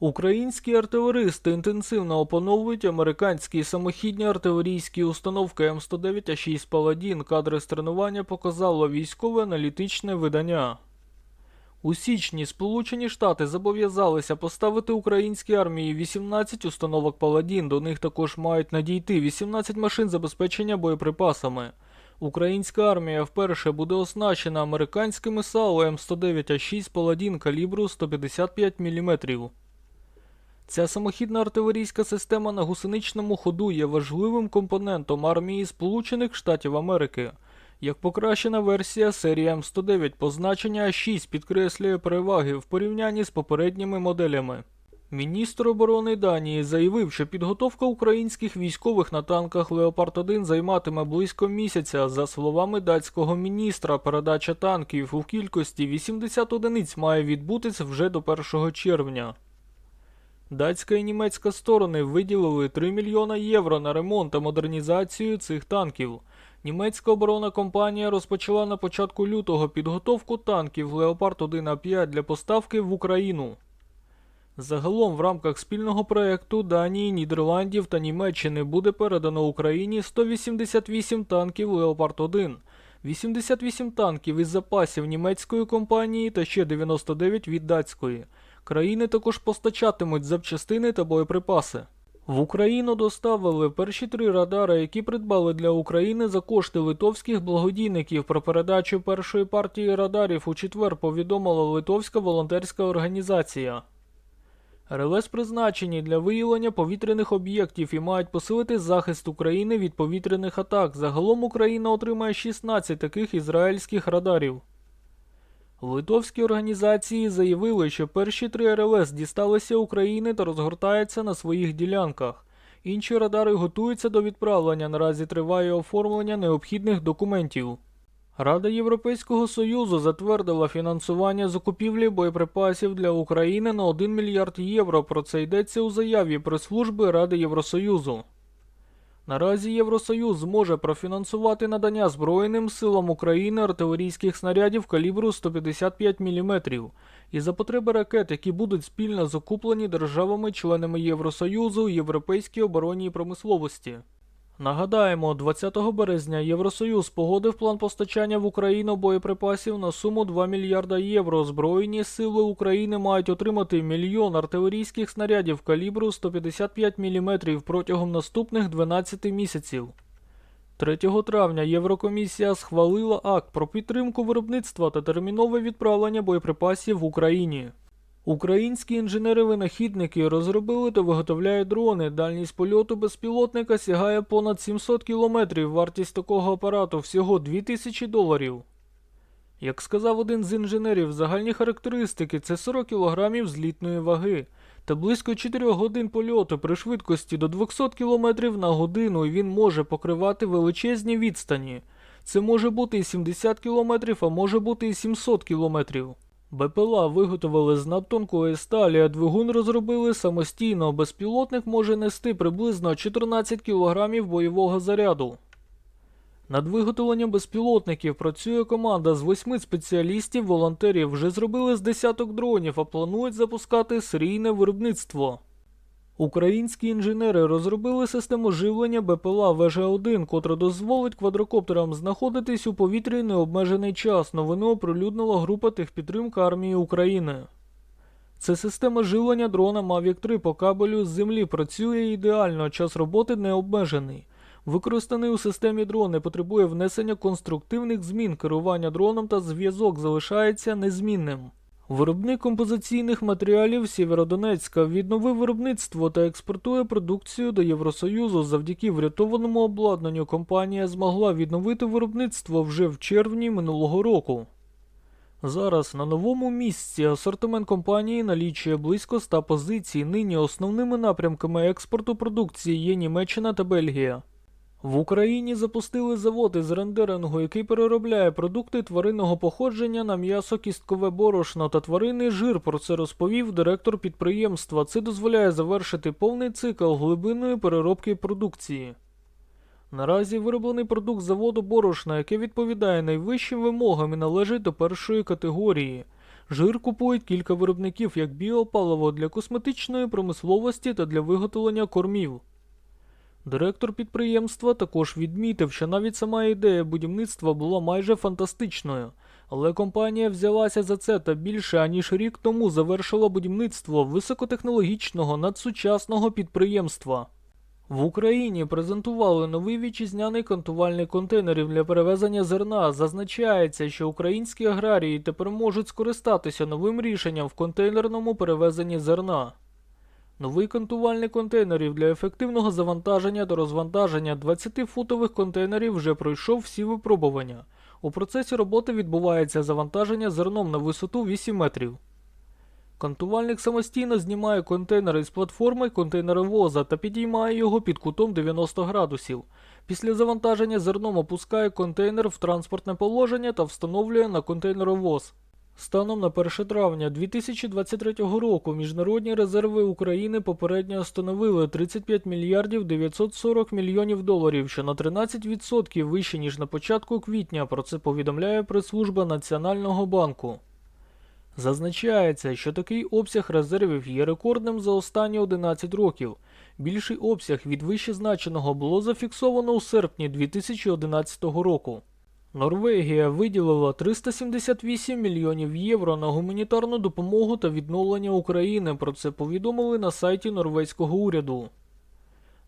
Українські артилеристи інтенсивно опановують американські самохідні артилерійські установки М109 А6 Паладін. Кадри з тренування показало військове аналітичне видання. У січні Сполучені Штати зобов'язалися поставити українській армії 18 установок Паладін. До них також мають надійти 18 машин забезпечення боєприпасами. Українська армія вперше буде оснащена американськими САУ М109 А6 Паладін калібру 155 мм. Ця самохідна артилерійська система на гусеничному ходу є важливим компонентом армії Сполучених Штатів Америки. Як покращена версія серії М109 позначення А6 підкреслює переваги в порівнянні з попередніми моделями. Міністр оборони Данії заявив, що підготовка українських військових на танках Леопард 1 займатиме близько місяця. За словами датського міністра, передача танків у кількості 80 одиниць має відбутися вже до 1 червня. Датська і німецька сторони виділили 3 мільйона євро на ремонт та модернізацію цих танків. Німецька оборонна компанія розпочала на початку лютого підготовку танків Леопард 1 А5 для поставки в Україну. Загалом в рамках спільного проекту Данії, Нідерландів та Німеччини буде передано Україні 188 танків Леопард 1, 88 танків із запасів німецької компанії та ще 99 від датської. Країни також постачатимуть запчастини та боєприпаси. В Україну доставили перші три радари, які придбали для України за кошти литовських благодійників. Про передачу першої партії радарів у четвер повідомила Литовська волонтерська організація. РЛС призначені для виявлення повітряних об'єктів і мають посилити захист України від повітряних атак. Загалом Україна отримає 16 таких ізраїльських радарів. Литовські організації заявили, що перші три РЛС дісталися України та розгортаються на своїх ділянках. Інші радари готуються до відправлення. Наразі триває оформлення необхідних документів. Рада Європейського Союзу затвердила фінансування закупівлі боєприпасів для України на 1 мільярд євро. Про це йдеться у заяві прес-служби Ради Євросоюзу. Наразі Євросоюз зможе профінансувати надання Збройним силам України артилерійських снарядів калібру 155 мм і за потреби ракет, які будуть спільно закуплені державами-членами Євросоюзу Європейській оборонній промисловості. Нагадаємо, 20 березня Євросоюз погодив план постачання в Україну боєприпасів на суму 2 мільярда євро. Збройні сили України мають отримати мільйон артилерійських снарядів калібру 155 мм протягом наступних 12 місяців. 3 травня Єврокомісія схвалила акт про підтримку виробництва та термінове відправлення боєприпасів в Україні. Українські інженери-винахідники розробили та виготовляють дрони. Дальність польоту безпілотника сягає понад 700 кілометрів. Вартість такого апарату всього 2000 доларів. Як сказав один з інженерів, загальні характеристики це 40 кілограмів злітної ваги та близько 4 годин польоту при швидкості до 200 км на годину і він може покривати величезні відстані. Це може бути і 70 км, а може бути і 700 кілометрів. БПЛА виготовили з надтонкої сталі, а двигун розробили самостійно. Безпілотник може нести приблизно 14 кг бойового заряду. Над виготовленням безпілотників працює команда з восьми спеціалістів, волонтерів. Вже зробили з десяток дронів, а планують запускати серійне виробництво. Українські інженери розробили систему живлення БПЛА Вежа-1, котра дозволить квадрокоптерам знаходитись у повітрі необмежений час. Новину оприлюднила група техпідтримка армії України. Це система живлення дрона Mavic 3 по кабелю з землі працює ідеально, час роботи не обмежений. Використаний у системі дрон не потребує внесення конструктивних змін, керування дроном та зв'язок залишається незмінним. Виробник композиційних матеріалів Сєвєродонецька відновив виробництво та експортує продукцію до Євросоюзу. Завдяки врятованому обладнанню компанія змогла відновити виробництво вже в червні минулого року. Зараз на новому місці асортимент компанії налічує близько 100 позицій. Нині основними напрямками експорту продукції є Німеччина та Бельгія. В Україні запустили завод із рендерингу, який переробляє продукти тваринного походження на м'ясо, кісткове борошно та тваринний жир. Про це розповів директор підприємства. Це дозволяє завершити повний цикл глибинної переробки продукції. Наразі вироблений продукт заводу борошна, який відповідає найвищим вимогам і належить до першої категорії. Жир купують кілька виробників як біопаливо для косметичної промисловості та для виготовлення кормів. Директор підприємства також відмітив, що навіть сама ідея будівництва була майже фантастичною, але компанія взялася за це та більше аніж рік тому завершила будівництво високотехнологічного надсучасного підприємства. В Україні презентували новий вітчизняний кантувальний контейнерів для перевезення зерна. Зазначається, що українські аграрії тепер можуть скористатися новим рішенням в контейнерному перевезенні зерна. Новий кантувальний контейнерів для ефективного завантаження та розвантаження 20-футових контейнерів вже пройшов всі випробування. У процесі роботи відбувається завантаження зерном на висоту 8 метрів. Кантувальник самостійно знімає контейнер із платформи контейнеровоза та підіймає його під кутом 90 градусів. Після завантаження зерном опускає контейнер в транспортне положення та встановлює на контейнеровоз. Станом на 1 травня 2023 року міжнародні резерви України попередньо становили 35 мільярдів 940 мільйонів доларів, що на 13% вище ніж на початку квітня. Про це повідомляє прес-служба Національного банку. Зазначається, що такий обсяг резервів є рекордним за останні 11 років. Більший обсяг від вищезначеного було зафіксовано у серпні 2011 року. Норвегія виділила 378 мільйонів євро на гуманітарну допомогу та відновлення України. Про це повідомили на сайті норвезького уряду.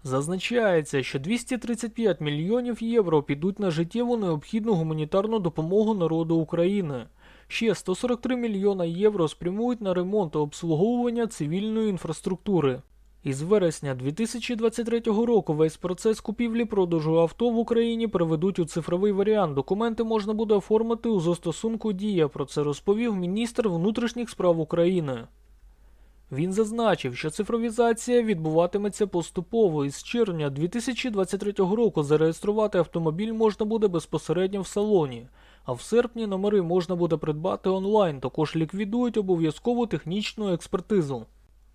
Зазначається, що 235 мільйонів євро підуть на життєво необхідну гуманітарну допомогу народу України. Ще 143 мільйона євро спрямують на ремонт та обслуговування цивільної інфраструктури. Із вересня 2023 року весь процес купівлі-продажу авто в Україні переведуть у цифровий варіант. Документи можна буде оформити у застосунку Дія. Про це розповів міністр внутрішніх справ України. Він зазначив, що цифровізація відбуватиметься поступово і з червня 2023 року зареєструвати автомобіль можна буде безпосередньо в салоні, а в серпні номери можна буде придбати онлайн, також ліквідують обов'язкову технічну експертизу.